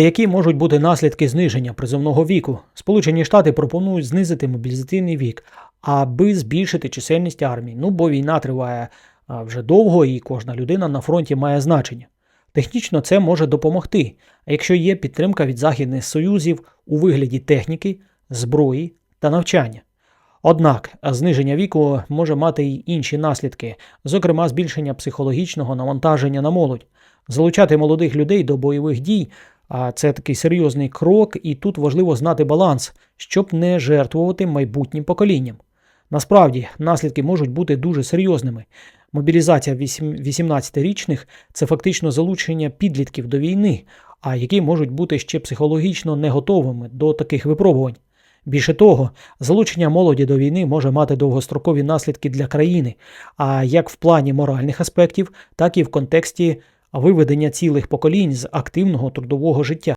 Які можуть бути наслідки зниження призовного віку? Сполучені Штати пропонують знизити мобілізаційний вік, аби збільшити чисельність армії. Ну бо війна триває вже довго, і кожна людина на фронті має значення. Технічно це може допомогти, якщо є підтримка від західних союзів у вигляді техніки, зброї та навчання. Однак зниження віку може мати й інші наслідки, зокрема збільшення психологічного навантаження на молодь. Залучати молодих людей до бойових дій а це такий серйозний крок, і тут важливо знати баланс, щоб не жертвувати майбутнім поколінням. Насправді, наслідки можуть бути дуже серйозними. Мобілізація вісім- 18-річних це фактично залучення підлітків до війни, а які можуть бути ще психологічно не готовими до таких випробувань. Більше того, залучення молоді до війни може мати довгострокові наслідки для країни, а як в плані моральних аспектів, так і в контексті виведення цілих поколінь з активного трудового життя.